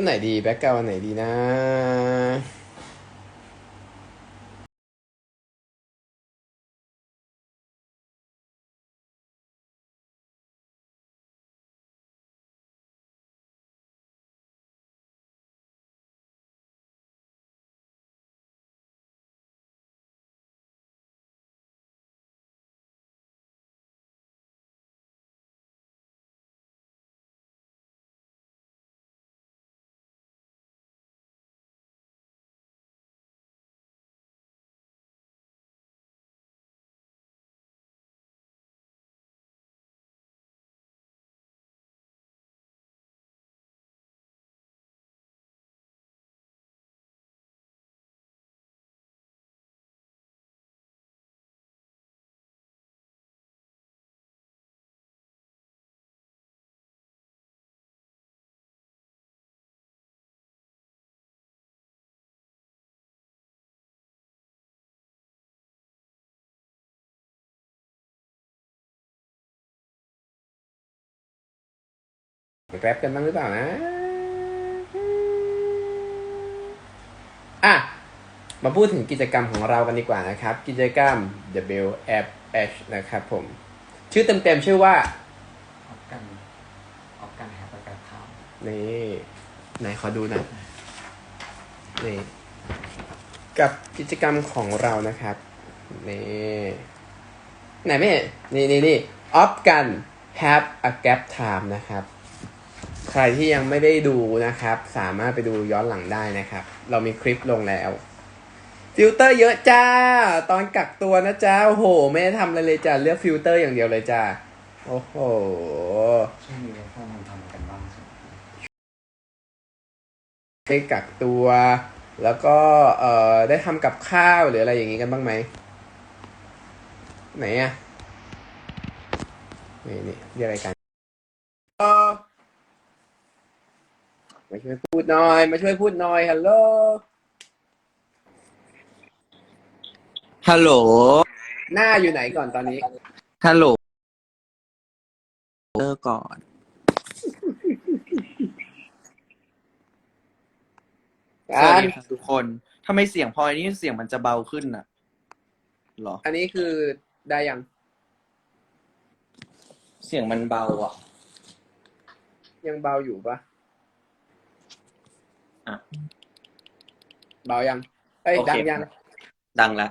อันไหนดีแบ็กกราวอันไหนดีนะ แรปกันบ้างหรือเปล่านะ อะ มาพูดถึงกิจกรรมของเรากันดีกว่านะครับ กิจกรรม WFH นะครับผม ชื่อเต็มๆชื่อว่า ออกกันออกกันแฮปปี้กันทนี่ไหนขอดูหน่อยนี่ กับกิจกรรมของเรานะครับ นี่ ไหนไม่เห็นนี่นี่นี่ออฟกัน have a gap time นะครับ ใครที่ยังไม่ได้ดูนะครับ สามารถไปดูย้อนหลังได้นะครับ เรามีคลิปลงแล้ว ฟิลเตอร์เยอะจ้า ตอนกักตัวนะจ้าโอ้โห ไม่ได้ทำอะไรเลยจ้าเลือกฟิลเตอร์อย่างเดียวเลยจ้าโอ้โห ช่วงนี้พวกมันทำกันบ้างใช่ไหมได้กักตัว แล้วก็เอ่อได้ทำกับข้าวหรืออะไรอย่างนี้กันบ้างไหม ไหนอะนี่นี่เรียกอะไรกันเออ มาช่วยพูดหน่อย มาช่วยพูดหน่อยฮัลโหลฮัลโหล หน้าอยู่ไหนก่อนตอนนี้ ฮัลโหลเลิกก่อนสอะวัสดีครับทุกคนทำไมเสียงพลอยนี่เสียงมันจะเบาขึ้นน่ะหรอ อันนี้คือได้ยัง เสียงมันเบาอะ ยังเบาอยู่ปะ อะ เบายังเอ้ยโอเคดังยัง ดังละ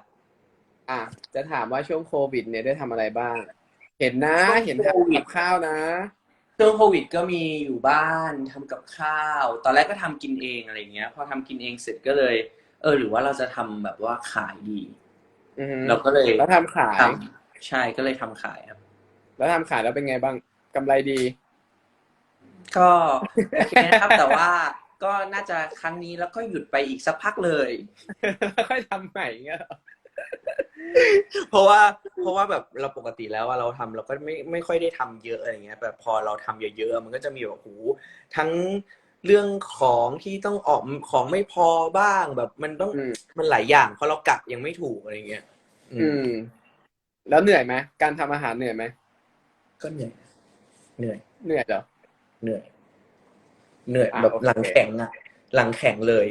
อะ จะถามว่าช่วงโควิด เนี่ยได้ทำอะไรบ้าง เห็นนะช่วงเห็นโควิทำดกับข้าวนะ ช่วงโควิดก็มีอยู่บ้านทำกับข้าว ตอนแรกก็ทำกินเองอะไรเงี้ย พอทำกินเองเสร็จก็เลย เออ หรือว่าเราจะทำแบบว่าขายดี อือฮึเราก็เลยแล้วทำขาย ทำใช่ก็เลยทำขายครับ แล้วทำขายแล้วเป็นไงบ้างกำไรดี ก็โอเคนะครับ แต่ว่า ก็น่าจะครั้งนี้แล้วก็หยุดไปอีกสักพักเลยแล้วค่อยทำใหม่เงี้ยเหรอเพราะว่าเพราะว่าแบบเราปกติแล้วอะเราทำเราก็ไม่ไม่ค่อยได้ทำเยอะอะไรเงี้ยแบบพอเราทำเยอะๆมันก็จะมีแบบโหทั้งเรื่องของที่ต้องออกของไม่พอบ้างแบบมันต้องอืมมันหลายอย่างเพราะเรากักยังไม่ถูกอะไรเงี้ยอือืมมแล้วเหนื่อยไหมการทำอาหารเหนื่อยไหมก็เหนื่อยเหนื่อยเหนื่อยเหรอเหนื่อย เหนื่อยอะแบบโอเค หลังแข็งอะหลังแข็งเลย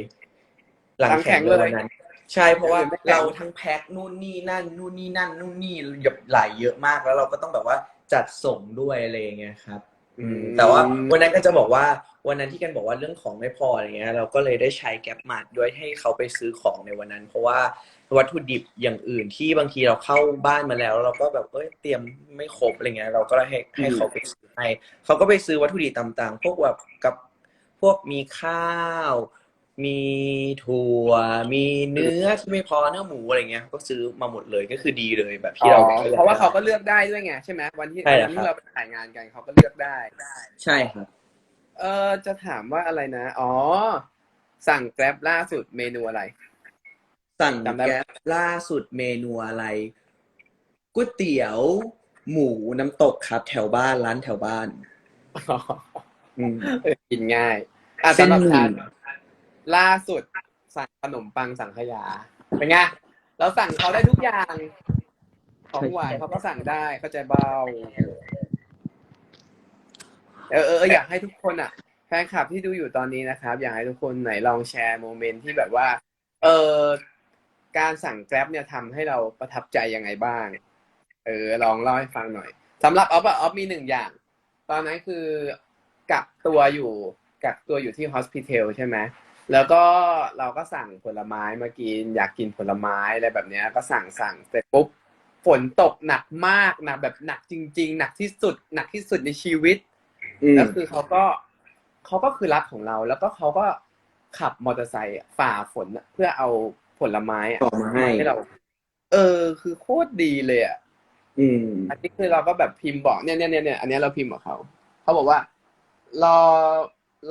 หลังแข็งเลยวันนั้น ใช่เพราะว่าหรือไม่แข็งเราทั้งแพ็คนู่นนี่นั่นนู่นนี่นั่นนู่นนี่แบบหลายเยอะมากแล้วเราก็ต้องแบบว่าจัดส่งด้วยอะไรอย่างเงี้ยครับ อืมแต่ว่าวันนั้นก็จะบอกว่าวันนั้นที่กันบอกว่าเรื่องของไม่พออะไรเงี้ย เราก็เลยได้ใช้แก๊ปมาดด้วยให้เขาไปซื้อของในวันนั้น เพราะว่าวัตถุดิบอย่างอื่นที่บางทีเราเข้าบ้านมาแล้ว เราก็แบบเอ้ยเตรียมไม่ครบอะไรเงี้ย เราก็ให้ให้เขาไปซื้อให้เขาก็ไปซื้อวัตถุดิบต่างๆ พวกแบบกับ พวกมีข้าว มีถั่ว มีเนื้อที่ไม่พอเนื้อหมูอะไรเงี้ยก็ซื้อมาหมดเลยก็คือดีเลยแบบอ๋ที่เราอเพราะว่าเขาก็เลือกได้ด้วยไงใช่ไหมวันที่ใช่วันครับที่เราไปถ่ายงานกันเขาก็เลือกได้ ใช่ครับ เออจะถามว่าอะไรนะ อ๋อ สั่งแกร็บล่าสุดเมนูอะไร สั่งจำได้ไหม แก๊ปล่าสุดเมนูอะไรก๋วยเตี๋ยว หมูน้ำตกครับ แถวบ้านร้านแถวบ้านอืม เออกินง่ายอะเส้นสำหรับหมี่ทานล่าสุดสั่งขนมปังสังขยา เป็นไงเราสั่งเขาได้ทุกอย่าง ของหวานเขาก็สั่งได้เข้าใจเบาเออเออเอออยากให้ทุกคนอะแฟนคลับที่ดูอยู่ตอนนี้นะครับ อยากให้ทุกคนไหนลองแชร์โมเมนต์ที่แบบว่า เออการสั่งแกร็บเนี่ยทำให้เราประทับใจยังไงบ้าง เออ ลองเล่าให้ฟังหน่อยสำหรับออฟอะออฟมีหนึ่งอย่าง ตอนนั้นคือ กักตัวอยู่กักตัวอยู่ที่ฮอสพิทอลใช่ไหมแล้วก็เราก็สั่งผลไม้มากิน อยากกินผลไม้อะไรแบบเนี้ย ก็สั่งสั่งเสร็จปุ๊บฝนตกหนักมากหนักแบบหนักจริง ๆ หนักที่สุด หนักที่สุดในชีวิตอืมแล้วคือเขาก็เขาก็คือรับของเรา แล้วก็เขาก็ขับมอเตอร์ไซค์อะฝ่าฝนอะเพื่อเอาผลไม้อะต่อมาให้ ให้เรา เออ คือโคตรดีเลยอะ อืม อันนี้คือเราก็แบบพิมพ์บอกเนี่ยเนี่ยเนี่ยเนี่ยอันเนี้ยเราพิมพ์กับเขาเขาบอกว่า รอ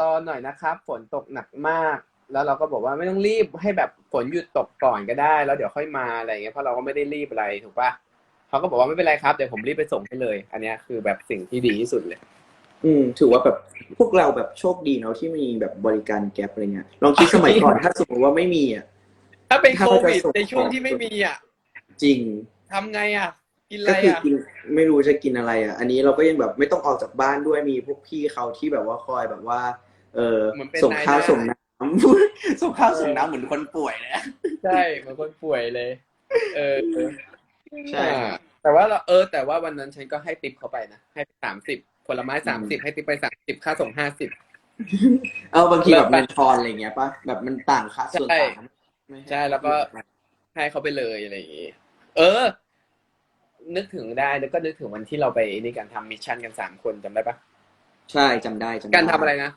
รอหน่อยนะครับ ฝนตกหนักมาก แล้วเราก็บอกว่าไม่ต้องรีบให้แบบฝนหยุดตกก่อนก็ได้ แล้วเดี๋ยวค่อยมาอะไรเงี้ยเพราะเราก็ไม่ได้รีบอะไรถูกปะเขาก็บอกว่าไม่เป็นไรครับเดี๋ยวผมรีบไปส่งให้เลย อันเนี้ยคือแบบสิ่งที่ดีที่สุดเลย อืม ถือว่าแบบพวกเราแบบโชคดีเนาะที่มีแบบบริการแก๊ปอะไรเงี้ยลองคิดสมัยก่อนถ้าสมมติว่าไม่มีอะถ้าเป็นถ้าโคเราจะวิดส่งในช่วงที่ไม่มีอะจริงทำไงอะ กินอะไรก็คืออะกินไม่รู้จะกินอะไรอะ อันนี้เราก็ยังแบบไม่ต้องออกจากบ้านด้วยมีพวกพี่เขาที่แบบว่าคอยแบบว่า เออเหมือนเป็นส่งข้าวนายหน้า ส่งน้ำ ส่งข้าวส่งน้ำเหมือนคนป่วยเลยอะ ใช่เหมือนคนป่วยเลย เออใช่อ่าแต่ว่าเราเออ แต่ว่าวันนั้นฉันก็ให้ติปเขาไปนะให้สามสิบผลไม้สามสิบให้ติปไปสามสิบค่าส่งห้าสิบ เอาบางทีแบบแบบเงินทอนอะไรเงี้ยปะแบบมันต่างค่าส่วนใช่ต่างไม่ห้ใช่แล้วก็ ให้เขาไปเลยอะไรอย่างงี้เออ นึกถึงได้แล้วก็นึกถึงวันที่เราไปนี่กันทำมิชชั่นกันสามคนจำได้ปะใช่จำได้จำได้การทำอะไรนะ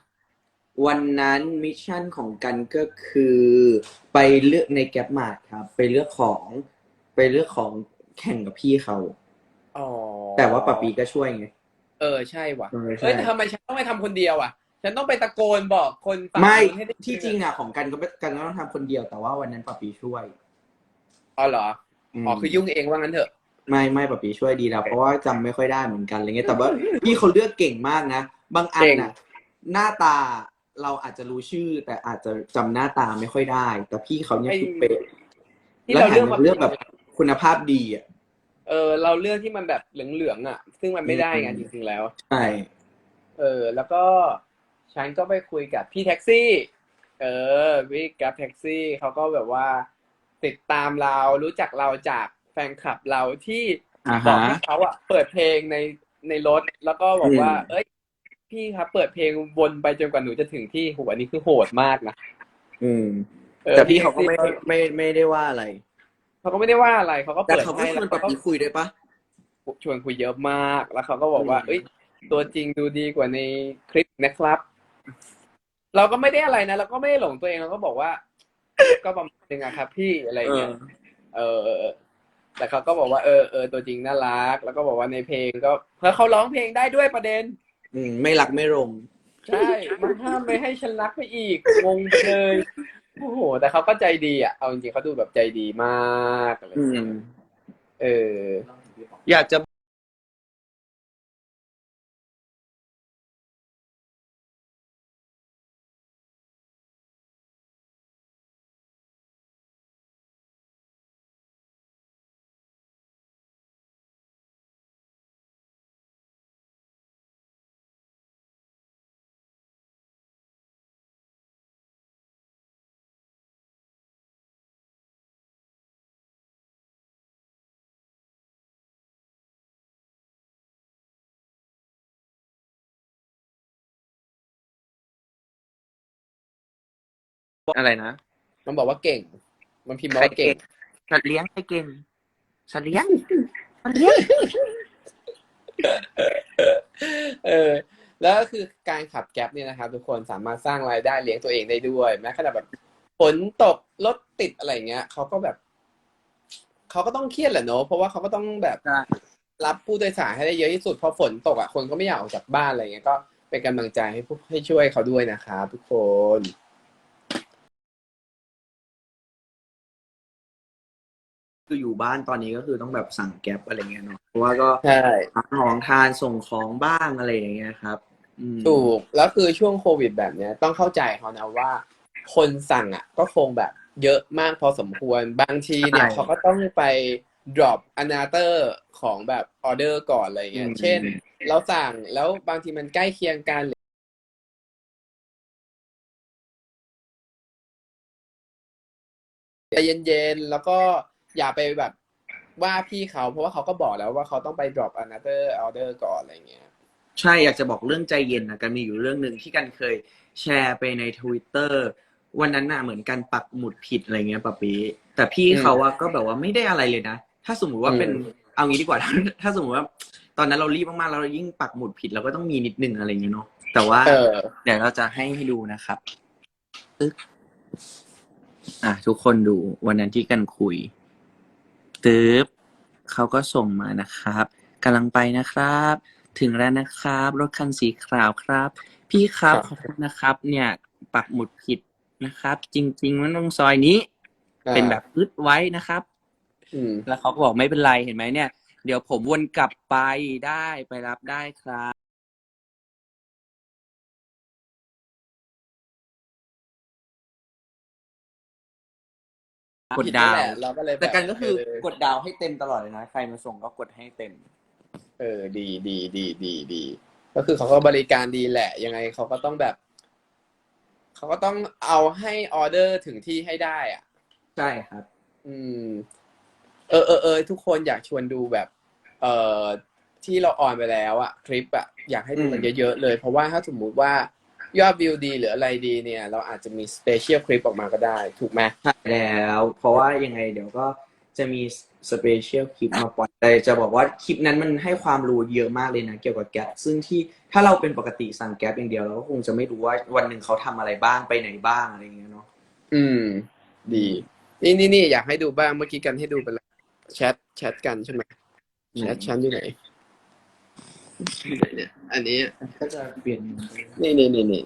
วันนั้นมิชชั่นของกันก็คือไปเลือกในแก๊ปมาร์ทครับ ไปเลือกของ ไปเลือกของแข่งกับพี่เขา อ๋อแต่ว่าปะปีก็ช่วยไง เออใช่ว่ะเออใช่เอ้ยทำไมฉันต้องไปทำคนเดียวอะ ฉันต้องไปตะโกนบอกคนฝั่งไม่นู้นให้ได้ที่จริงอะของกันก็ไม่กันก็ต้องทำคนเดียวแต่ว่าวันนั้นปะปีช่วยอ๋อเหรอมอ๋อคือยุ่งเองว่างั้นเถอะ ไม่ไม่ปะปีช่วยดีแล้วเพราะว่าจำไม่ค่อยได้เหมือนกันอะไรเงี้ยแต่ว่าพี่เขาเลือกเก่งมากนะ บางอันเก่งน่ะหน้าตาเราอาจจะรู้ชื่อ แต่อาจจะจำหน้าตาไม่ค่อยได้ แต่พี่เขาเนี่ยคือเป๊ะที่แล้วเราแถเลืมอกมา เลือกแบบคุณภาพดีอะ เออเราเลือกที่มันแบบเหลืองๆอะ ซึ่งมันไม่ได้ไงอืมจริงๆแล้ว ใช่ เออ แล้วก็ฉันก็ไปคุยกับพี่แท็กซี่ เออพี่กับแท็กซี่เขาก็แบบว่า ติดตามเรารู้จักเราจาก แฟนคลับเราที่อ่าบอกฮะ ให้เขาอะเปิดเพลงในในรถ แล้วก็บอกว่าอืมเอ้ย พี่ครับเปิดเพลงวนไปจนกว่าหนูจะถึงที่หัวอันนี้คือโหดมากนะอืม ออแต่พี่เขาก็ไม่แท็ซี่ไม่ไม่ได้ว่าอะไร เขาก็ไม่ได้ว่าอะไรเขาก็แต่เปิดเขาก็ให้ชแล้ววนเขาปะก็ปีคุยด้วยปะ ชวนคุยเยอะมาก แล้วเขาก็บอกว่า อืม เอ้ย ตัวจริงดูดีกว่าในคลิปนะครับ เราก็ไม่ได้อะไรนะ เราก็ไม่ได้หลงตัวเอง เราก็บอกว่า ก็ประมาณนึงอะครับพี่อะไรอย่างเงี้ย เออ แต่เขาก็บอกว่าเออเออตัวจริงน่ารัก แล้วก็บอกว่าในเพลงก็เพราะเขาร้องเพลงได้ด้วยประเด็น อืมไม่รักไม่ลงใช่มันห้ามไม่ให้ฉันรักไปอีกงงไปเลยโอ้โห แต่เขาก็ใจดีอะเอาจริงๆเขาดูแบบใจดีมากอะไรอย่างเงี้ยอืมเออ อยากจะ อะไรนะ มันบอกว่าเก่ง มันพิมพ์มาว่าเก่งสัตว์เลี้ยงใครเก่งสัตว์เลี้ยงเออ แล้วก็คือการขับแก๊ปเนี่ยนะครับ ทุกคนสามารถสร้างรายได้เลี้ยงตัวเองได้ด้วยแม้ขนาดแบบฝนตกรถติดอะไรเงี้ยเขาก็แบบเขาก็ต้องเครียดแหละเนอะเพราะว่าเขาก็ต้องแบบใช่รับผู้โดยสารให้ได้เยอะที่สุดพอฝนตกอะคนก็ไม่อยากออกจากบ้านอะไรเงี้ยก็เป็นกำลังใจให้ผู้ให้ช่วยเขาด้วยนะครับทุกคน คืออยู่บ้านตอนนี้ก็คือต้องแบบสั่งแก๊บอะไรเงี้ยเนาะเพราะว่าก็ใช่หาของทานส่งของบ้างอะไรอย่างเงี้ยครับถูกแล้วคือช่วงโควิดแบบเนี้ยต้องเข้าใจเขานะว่า คนสั่งอะ ก็คงแบบเยอะมากพอสมควรบางทีเนี่ยเขาก็ต้องไป drop อนาเตอร์ของแบบออเดอร์ก่อนอะไรเงี้ยเช่น เราสั่งแล้วบางทีมันใกล้เคียงกันใจเย็นๆ แล้วก็ อย่าไปแบบว่าพี่เขา เพราะว่าเขาก็บอกแล้วว่าเขาต้องไป drop another order ก่อนอะไรเงี้ย ใช่อยากจะบอกเรื่องใจเย็นนะกันมีอยู่เรื่องหนึ่งที่กันเคยแชร์ไปในทวิตเตอร์วันนั้นน่ะเหมือนกันปักหมุดผิดอะไรเงี้ยปะปีแต่พี่เขาอะก็แบบว่าไม่ได้อะไรเลยนะ ถ้าสมมุติว่าเป็นอืมเอางี้ดีกว่าถ้าถ้าสมมติว่า ตอนนั้นเรารีบมากๆแล้วเรายิ่งปักหมุดผิดเราก็ต้องมีนิดนึงอะไรเงี้ยเนาะแต่ว่าเออเดี๋ยวเราจะให้ให้ดูนะครับตึ๊กอะทุกคนดูวันนั้นที่กันคุย ตึ๊บเขาก็ส่งมานะครับกำลังไปนะครับ ถึงแล้วนะครับ รถคันสีขาวครับ พี่ครับครับขอบคุณนะครับ เนี่ยปักหมุดผิดนะครับ จริง ๆ มันตรงซอยนี้ เป็นแบบอึดไว้นะครับอืมแล้วเขาก็บอกไม่เป็นไรเห็นไหมเนี่ย เดี๋ยวผมวนกลับไปได้ไปรับได้ครับ กดดาว ผิแหละเราก็เลยบบแต่กันก็คือเกดดาวให้เต็มตลอดเลยนะ ใครมาส่งก็กดให้เต็ม เออดีดีดีดีดี ก็คือเขาก็บริการดีแหละ ยังไงเขาก็ต้องแบบ เขาก็ต้องเอาให้ออเดอร์ถึงที่ให้ได้อะ ใช่ครับ อืม เออเออเออทุกคนอยากชวนดูแบบ เอ่อที่เราออนไปแล้วอะคลิปอะอยากให้ดูกันอืม เยอะๆเลย เพราะว่าถ้าสมมุติว่า ยอดวิวดีหรืออะไรดีเนี่ย เราอาจจะมีสเปเชียลคลิปออกมาก็ได้ ถูกไหมใช่แล้ว เพราะว่ายังไงเดี๋ยวก็จะมีสเปเชียลคลิปมาปล่อยแต่จะบอกว่าคลิปนั้นมันให้ความรู้เยอะมากเลยนะ เกี่ยวกับแก๊ปซึ่งที่ถ้าเราเป็นปกติสั่งแก๊ปอย่างเดียวเราก็คงจะไม่รู้ว่าวันหนึ่งเขาทำอะไรบ้างไปไหนบ้างอะไรอย่างเงี้ยเนาะอืม ดี นี่นี่นี่อยากให้ดูบ้างเมื่อกี้กันให้ดูไปแล้วแชทแชทกันใช่ไหมแชทฉันอยู่ไหน อยู่ไหนเนี่ย อันนี้ ก็จะเปลี่ยนนี่นี่นี่นี่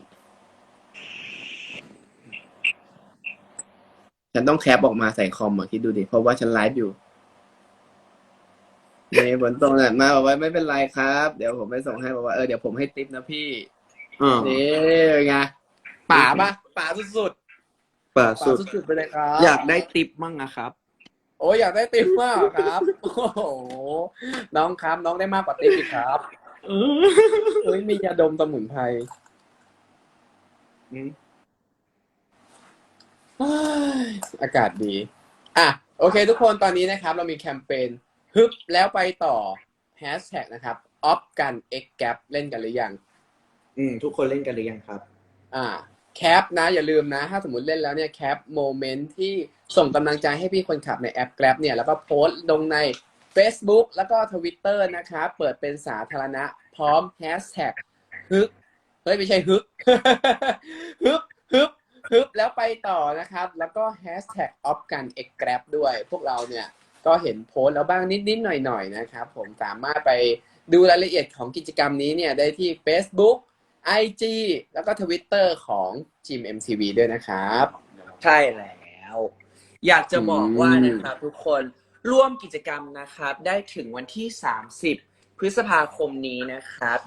ฉันต้องแคปออกมาใส่คอมอะคิดดูดิ เพราะว่าฉันไลฟ์อยู่นี่ฝนตกน่ะมาบอกว่าไม่เป็นไรครับ เดี๋ยวผมไปส่งให้บอกว่าเออเดี๋ยวผมให้ติปนะพี่อ่านี่ไงป่าปะป่าสุดเปิดๆป่าสุด สุดๆไปเลยครับ อยากได้ติปมั่งนะครับ โอ้ยอยากได้ติปมากครับ โอ้โหน้องครับน้องได้มากกว่าติปอีกครับ เอ้ยมียาดมสมุนไพรอืมเฮ้ยอากาศดี อะ โอเค ทุกคนตอนนี้นะครับ เรามีแคมเปญฮึบแล้วไปต่อแฮชแท็กนะครับออฟกัน X Gap เล่นกันหรือยัง อืม ทุกคนเล่นกันหรือยังครับ อ่าแคปนะ อย่าลืมนะ ถ้าสมมติเล่นแล้วเนี่ยแคปโมเมนต์ที่ส่งกำลังใจให้พี่คนขับในแอป Grab เนี่ย แล้วก็โพสต์ลงใน Facebook แล้วก็ Twitter นะครับ เปิดเป็นสาธารณะ พร้อมแฮชแท็กฮึบเฮ้ย ไม่ใช่ฮึบฮึบฮึบฮึบแล้วไปต่อนะครับ แล้วก็แฮชแท็กออฟกันเอ็กแกรด้วย พวกเราเนี่ย ก็เห็นโพสต์แล้วบ้างนิด ๆ หน่อย ๆ นะครับ ผมสามารถไปดูรายละเอียดของกิจกรรมนี้เนี่ย ได้ที่ Facebook IG แล้วก็ Twitter ของ Gym MTV ด้วยนะครับ ใช่แล้ว อยากจะบอกว่าอืมนะครับทุกคน ร่วมกิจกรรมนะครับ ได้ถึงวันที่ 30 พฤษภาคมนี้นะครับ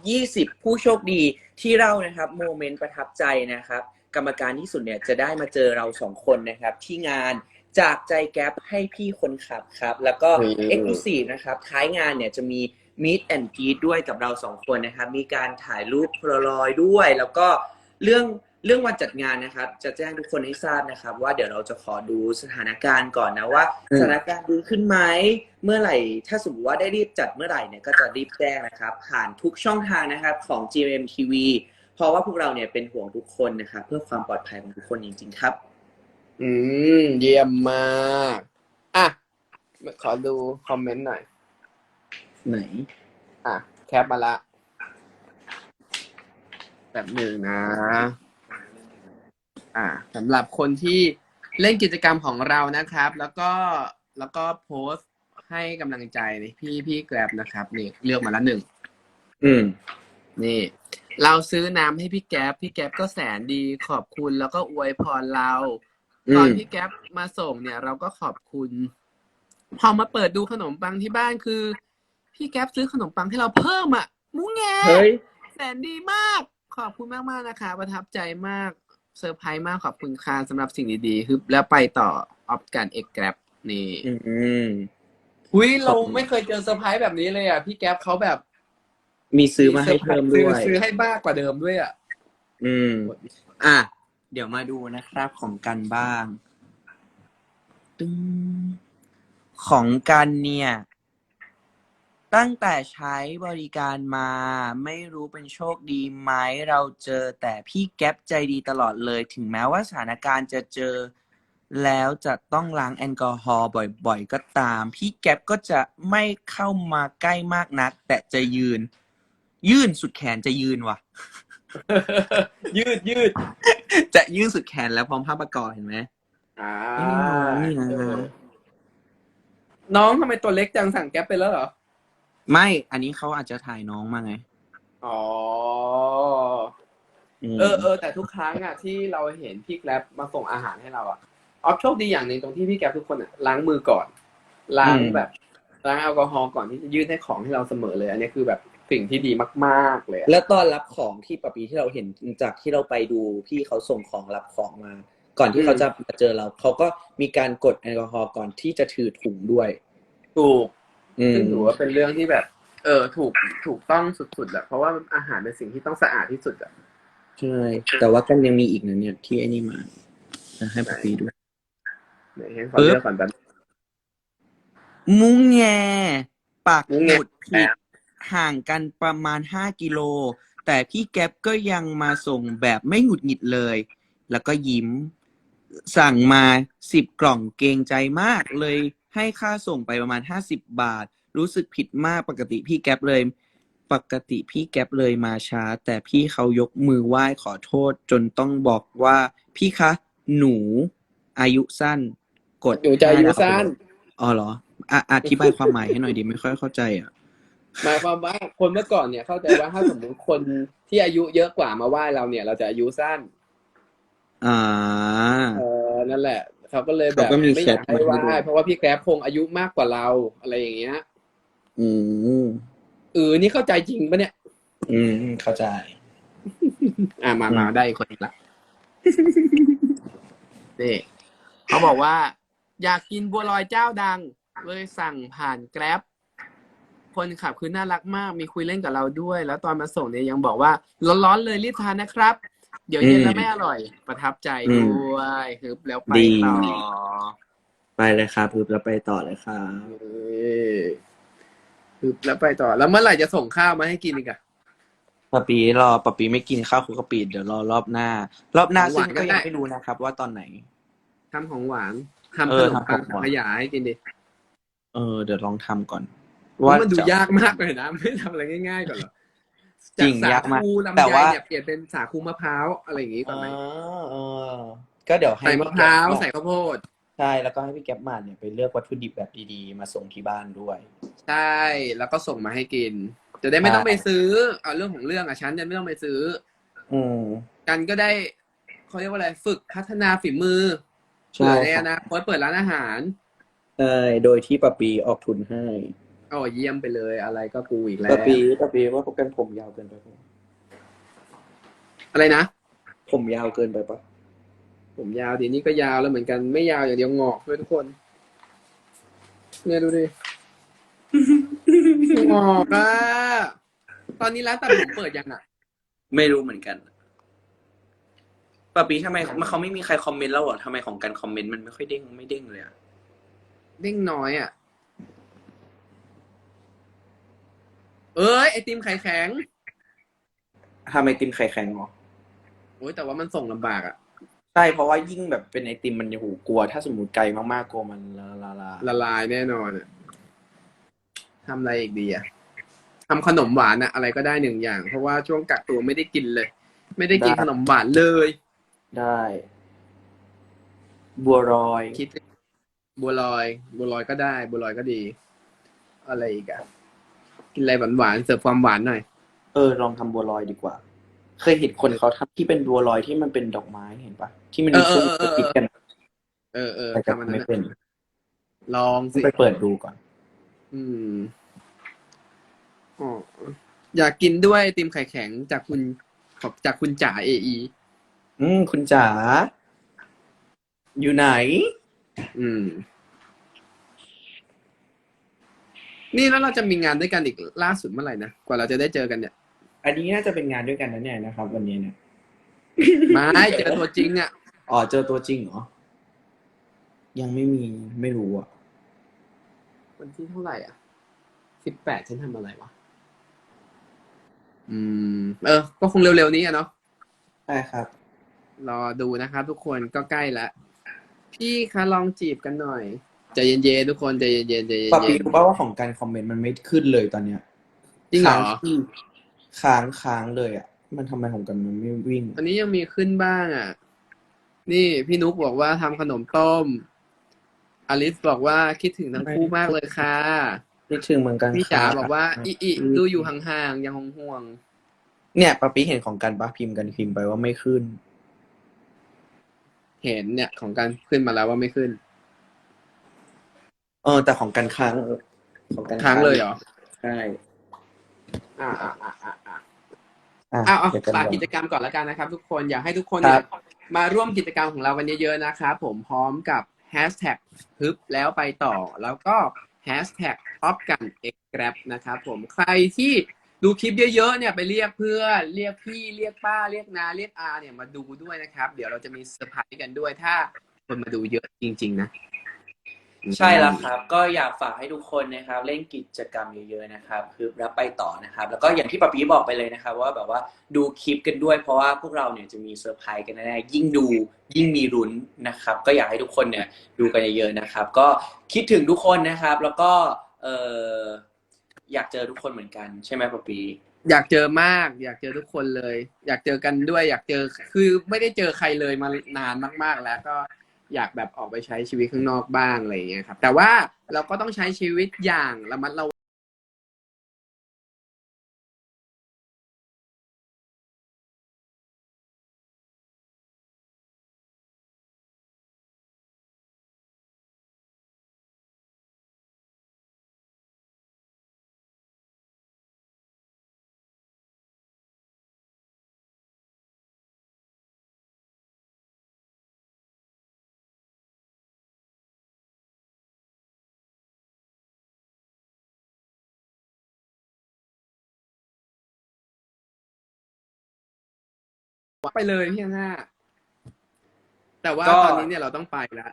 20 ผู้โชคดีที่เรานะครับโมเมนต์ประทับใจนะครับ กรรมการที่สุดเนี่ยจะได้มาเจอเราสองคนนะครับ ที่งานจากใจแก๊ปให้พี่คนขับครับ แล้วก็อืม เอ็กซ์คลูซีฟนะครับ ท้ายงานเนี่ยจะมี Meet and Greet ด้วยกับเราสองคนนะครับ มีการถ่ายรูปโพลารอยด์ด้วย แล้วก็เรื่อง เรื่องวันจัดงานนะครับ จะแจ้งทุกคนให้ทราบนะครับ ว่าเดี๋ยวเราจะขอดูสถานการณ์ก่อนนะว่าอืม สถานการณ์ดีขึ้นไหมเมื่อไหร่ ถ้าสมมติว่าได้รีบจัดเมื่อไหร่เนี่ยก็จะรีบแจ้งนะครับ ผ่านทุกช่องทางนะครับของ GMTV เพราะว่าพวกเราเนี่ยเป็นห่วงทุกคนนะครับเพื่อความปลอดภัยของทุกคนจริงๆครับ อืม เยี่ยมมาก อะ ขอดูคอมเมนต์หน่อย ไหนอะ แคปมาละแบบหนึ่งนะ อ่าสำหรับคนที่เล่นกิจกรรมของเรานะครับ แล้วก็แล้วก็โพสต์ให้กำลังใจนี่พี่พี่แกร็บนะครับ นี่เลือกมาละหนึ่งอืม นี่ เราซื้อน้ำให้พี่แก๊ปพี่แก๊ปก็แสนดีขอบคุณแล้วก็อวยพรเรา อืม ตอนพี่แก๊ปมาส่งเนี่ย เราก็ขอบคุณ พอมาเปิดดูขนมปังที่บ้านคือ พี่แก๊ปซื้อขนมปังให้เราเพิ่มอะมุ้งแง เฮ้ย แสนดีมาก ขอบคุณมากมากๆนะคะ ประทับใจมาก เซอร์ไพรส์มากขอบคุณค่ะสำหรับสิ่งดีๆฮึบแล้วไปต่อออฟกันเอกแกร็บนี่ อืมหุยเราขอบคุณไม่เคยเจอเซอร์ไพรส์แบบนี้เลยอะพี่แก๊ปเขาแบบมีซื้อมาให้เพิ่มด้วย ซื้อซื้อให้มากกว่าเดิมด้วยอะอืม อะ เดี๋ยวมาดูนะครับของกันบ้างตึงของกันเนี่ย ตั้งแต่ใช้บริการมา ไม่รู้เป็นโชคดีไหมเราเจอแต่พี่แก๊ปใจดีตลอดเลย ถึงแม้ว่าสถานการณ์จะเจอแล้วจะต้องล้างแอลกอฮอล์บ่อยๆ ก็ตาม พี่แก๊ปก็จะไม่เข้ามาใกล้มากนัก แต่จะยืน ยื่นสุดแขนจะยืนว่ะ ยืดยืดจะยื่นสุดแขนแล้วพร้อมผ้าประกอบเห็นไหมอ่านี่นะเออน้องทำไมตัวเล็กจังสั่งแก๊ปไปแล้วเหรอ ไม่ อันนี้เขาอาจจะถ่ายน้องมาไงอ๋อ มเออเออแต่ทุกครั้งอะที่เราเห็นพี่แกร็บมาส่งอาหารให้เราอะออฟโชคดีอย่างหนึ่งตรงที่พี่แกร็บทุกคนอะล้างมือก่อน ล้างแบบล้างแอลกอฮอล์ก่อนที่จะยื่นให้ของให้เราเสมอเลย อันนี้คือแบบสิ่งที่ดีมาก ๆ เลยอะแล้วตอนรับของที่ปะปีที่เราเห็นจากที่เราไปดูพี่เขาส่งของรับของมา ก่อนที่เขาจะมาเจอเราเขาก็มีการกดแอลกอฮอล์ก่อนที่จะถือถุงด้วย ถูก อืม ซึ่งถือว่าเป็นเรื่องที่แบบ เออ ถูกถูกต้องสุดๆแหละเพราะว่าอาหารเป็นสิ่งที่ต้องสะอาดที่สุดอะใช่ แต่ว่ากันยังมีอีกนะเนี่ยที่ไอ้นี่มาจะให้ปะปีด้วย ไหนให้ขอเลือกก่อนแป๊บ มุ้งแงปากมุ้งหแง มุดผิดห่างกันประมาณห้ากิโล แต่พี่แก๊ปก็ยังมาส่งแบบไม่หงุดหงิดเลย แล้วก็ยิ้ม สั่งมาสิบกล่องเกรงใจมากเลย ให้ค่าส่งไปประมาณห้าสิบบาท รู้สึกผิดมากปกติพี่แก๊ปเลย ปกติพี่แก๊ปเลยมาช้า แต่พี่เขายกมือไหว้ขอโทษ จนต้องบอกว่าพี่คะ หนูอายุสั้น กดหนูจะอายุสั้นอ๋อเหรออะอธิบายความหมายให้หน่อยดิไม่ค่อยเข้าใจอะหมายความว่าคนเมื่อก่อนเนี่ยเข้าใจว่าถ้าสมมติคนที่อายุเยอะกว่ามาไหว้เราเนี่ย เราจะอายุสั้น อ่า เออนั่นแหละ เขาก็เลยแบบเขาก็มีไม่อยากให้แคปไหมาให้ว้ดูเพราะว่าพี่แกร็บคงอายุมากกว่าเราอะไรอย่างเงี้ย อืมเออนี่เข้าใจจริงปะเนี่ย อืมเข้าใจ อ่ามามาได้อีกคนอีกละนี่เขาบอกว่า อยากกินบัวลอยเจ้าดัง เลยสั่งผ่านแกร็บคนขับคือน่ารักมาก มีคุยเล่นกับเราด้วย แล้วตอนมาส่งเนี่ยยังบอกว่าร้อนๆเลยรีบทานนะครับ เดี๋ยวเย็นแล้วไม่อร่อย ประทับใจอืมด้วยคือแล้วไปดี ต่อไปเลยครับปึ๊บแล้วไปต่อเลยครับ เออคือแล้วไปต่อ แล้วเมื่อไหร่จะส่งข้าวมาให้กินอีกอะ ปะปีรอปะปีไม่กินข้าวคุกกะปิเดี๋ยวรอรอบหน้า รอบหน้าของหซึ่วางนก็ก็ได้ยังไม่รู้นะครับ ว่าตอนไหน ทำของหวานทำเอขอนมปังทำของหวาน ขยายให้กินดิเออ เดี๋ยวลองทำก่อน ว่ามันดูจะยากมากเลยนะ ไม่ทำอะไรง่ายๆก่อนเหรอ จริงสายากมากคูลำแต่ไยว่าเนี่ยเปลี่ยนเป็นสาคูมะพร้าวอะไรอย่างงี้ก่อนไหมเออเออก็เดี๋ยวให้ใส่มะพร้าวพี่แก๊ปใส่ข้าวโพดใช่แล้วก็ให้พี่แก๊ปมาเนี่ยไปเลือกวัตถุดิบแบบดีๆ มาส่งที่บ้านด้วยใช่แล้วก็ส่งมาให้กิน จะได้ไม่ต้องใช่ไปซื้อเอาเรื่องของเรื่องอะฉันจะไม่ต้องไปซื้อ อืมกันก็ได้เขาเรียกว่าอะไรฝึกพัฒนาฝีมือใช่เผื่อในครัอบนาคตเปิดร้านอาหารใช่โดยที่ปะปีออกทุนให้ โอ้เยี่ยมไปเลยอะไรก็กูอีกแล้วปะปีปะปีว่าพวกกันผมยาวเกินไปปะอะไรนะ ผมยาวเกินไปปะผมยาวดีนี่ก็ยาวแล้วเหมือนกันไม่ยาวอย่างเดียวงอกด้วยทุกคนเนี่ยดูดิงอกอะตอนนี้ร้านตัดผมเปิดยังอะ ไม่รู้เหมือนกันปะปีทำไมเขาไม่มีใครคอมเมนต์แล้วเหรอทำไมของกันคอมเมนต์มันไม่ค่อยเด้งไม่เด้งเลยอะเด้งน้อยอะ เอ้ยไอติมไข่แข็งทำไอติมไข่แข็งเหรอโอ้ยแต่ว่ามันส่งลำบากอะ ใช่เพราะว่ายิ่งแบบเป็นไอติมมันโอ้โหกลัว ถ้าสมมติไกลมากๆกลัวมันละละละละลายแน่นอนอะทำอะไรอีกดีอะทำขนมหวานอะอะไรก็ได้หนึ่งอย่าง เพราะว่าช่วงกักตัวไม่ได้กินเลย ไม่ได้กินขนมหวานเลย ได้ บัวรอย คิด บัวลอย บัวลอยก็ได้ บัวลอยก็ดี อะไรอีกอะ กินอะไรหวานๆเสิร์ฟความหวานหน่อย เออ ลองทำบัวลอยดีกว่า เคยเห็นคนเขาทำที่เป็นบัวลอยที่มันเป็นดอกไม้เห็นปะที่มันมีเออซุ้มเออเออติดกันเออเออแต่จะทำอันนั้ไม่นอะเป็น ลองต้อสิงไปเปิดดูก่อน อืมอ๋ออยากกินด้วยไอติมไข่แข็งจากคุณขอบจากคุณจ๋าเออีอืม คุณจ๋าอยู่ไหน อืม นี่แล้วเราจะมีงานด้วยกันอีกล่าสุดเมื่อไหร่นะกว่าเราจะได้เจอกันเนี่ยอันนี้น่าจะเป็นงานด้วยกันนะเนี่ยนะครับ วันนี้เนี่ยไม่เจอตัวจริงอะอ๋อเจอตัวจริงเหรอยังไม่มีไม่รู้อะวันที่เท่าไหร่อะสิบแปดฉันทำอะไรวะอืม เออ ก็คงเร็วๆนี้อะเนาะใช่ครับ รอดูนะครับทุกคนก็ใกล้แล้วพี่คะลองจีบกันหน่อย ใจเย็นๆทุกคนใจเย็นๆใจเย็นปะปีรู้ป่าว่าของการคอมเมนต์มันไม่ขึ้นเลยตอนเนี้ยๆจริงเหรอ ค้างที่ค้างค้างเลยอะ มันทำไมของกันมันไม่วิ่งอันนี้ยังมีขึ้นบ้างอะ นี่พี่นุกบอกว่าทำขนมต้ม อลิสบอกว่าคิดถึงทั้งคู่มากเลยค่ะ คิดถึงเหมือนกันพี่จ๋าค่ะบอกว่าอีอีดูอยู่ห่างๆ ยังห่วงเนี่ยปะปีเห็นของกันปะพิมพ์กันพิมพ์ไปว่าไม่ขึ้น ๆเห็นเนี่ยของการขึ้นมาแล้วว่าไม่ขึ้นเออแต่ของกันค้างของกันค้างเลยเหรอใช่อ่าอ่าอ่าอ่าอ่าอะอ้าวเอาเดี๋ยวกันฝากลองกิจกรรมก่อนแล้วกันนะครับ ทุกคนอยากให้ทุกคนครัเนี่ยบมาร่วมกิจกรรมของเรากันเยอะๆนะครับผมพร้อมกับแฮชแท็กฮึบแล้วไปต่อแล้วก็แฮชแท็กท็อปกันเอ็กแกรนะครับผมใครที่ดูคลิปเยอะๆเนี่ยไปเรียกเพื่อนเรียกพี่เรียกป้าเรียกนาเรียกอาเนี่ยมาดูด้วยนะครับ เดี๋ยวเราจะมีเซอร์ไพรส์กันด้วยถ้าคนมาดูเยอะจริง ๆ นะ ใช่แล้วครับ ก็อยากฝากให้ทุกคนนะครับ เล่นกิจกรรมเยอะๆนะครับ คือรับไปต่อนะครับ แล้วก็อย่างที่ปะปีบอกไปเลยนะครับ ว่าแบบว่าดูคลิปกันด้วย เพราะว่าพวกเราเนี่ยจะมีเซอร์ไพรส์กันแน่ๆยิ่งดูยิ่งมีรุ้นนะครับ ก็อยากให้ทุกคนเนี่ยดูกันเยอะๆนะครับ ก็คิดถึงทุกคนนะครับ แล้วก็เอออยากเจอทุกคนเหมือนกันใช่ไหมปะปี อยากเจอมาก อยากเจอทุกคนเลย อยากเจอกันด้วย อยากเจอคือไม่ได้เจอใครเลยมานานมาก ๆ แล้วก็ อยากแบบออกไปใช้ชีวิตข้างนอกบ้างอะไรอย่างเงี้ยครับ แต่ว่าเราก็ต้องใช้ชีวิตอย่างระมัดระวัง ไปเลยพี่หน้าแต่ว่าก็ ตอนนี้เนี่ยเราต้องไปแล้ว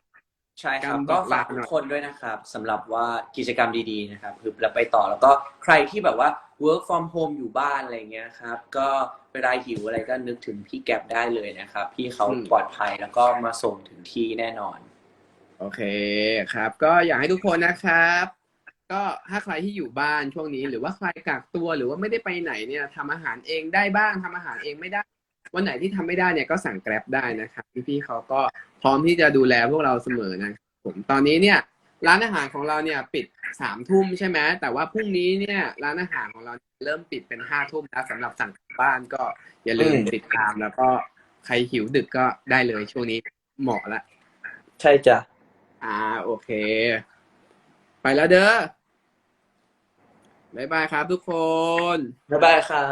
ใช่ครับ การบก็อกลาฝากทุกคนด้วยนะครับสำหรับว่ากิจกรรมดีๆนะครับคือแล้วไปต่อแล้วก็ใครที่แบบว่า work from home อยู่บ้านอะไรเงี้ยครับ ก็เวลาหิวอะไรก็นึกถึงพี่แก็บได้เลยนะครับ พี่เขาปลอดภัยแล้วก็มาส่งถึงที่แน่นอน โอเคครับ ก็อยากให้ทุกคนนะครับ ก็ถ้าใครที่อยู่บ้านช่วงนี้ หรือว่าใครกักตัวหรือว่าไม่ได้ไปไหนเนี่ยทำอาหารเองได้บ้างทำอาหารเองไม่ได้ วันไหนที่ทำไม่ได้เนี่ยก็สั่งแกร็บได้นะครับพี่ๆเขาก็พร้อมที่จะดูแลพวกเราเสมอนะครับผมตอนนี้เนี่ย ร้านอาหารของเราเนี่ยปิดสามทุ่มใช่ไหมแต่ว่าพรุ่งนี้เนี่ย ร้านอาหารของเราเริ่มปิดเป็นห้าทุ่มแล้วสำหรับสั่งกลับบ้านก็อย่าลืมอืมติดตามแล้วก็ใครหิวดึกก็ได้เลยช่วงนี้เหมาะละ ใช่จ้ะอ่าโอเค ไปแล้วเด้อบายบายครับทุกคน บ๊ายบายครั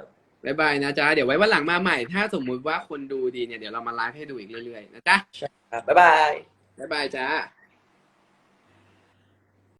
บ บายบายนะจ๊ะ เดี๋ยวไว้วันหลังมาใหม่ ถ้าสมมุติว่าคนดูดีเนี่ย เดี๋ยวเรามาไลฟ์ให้ดูอีกเรื่อยๆ นะจ๊ะ ครับบ๊ายบายบายบายจ้า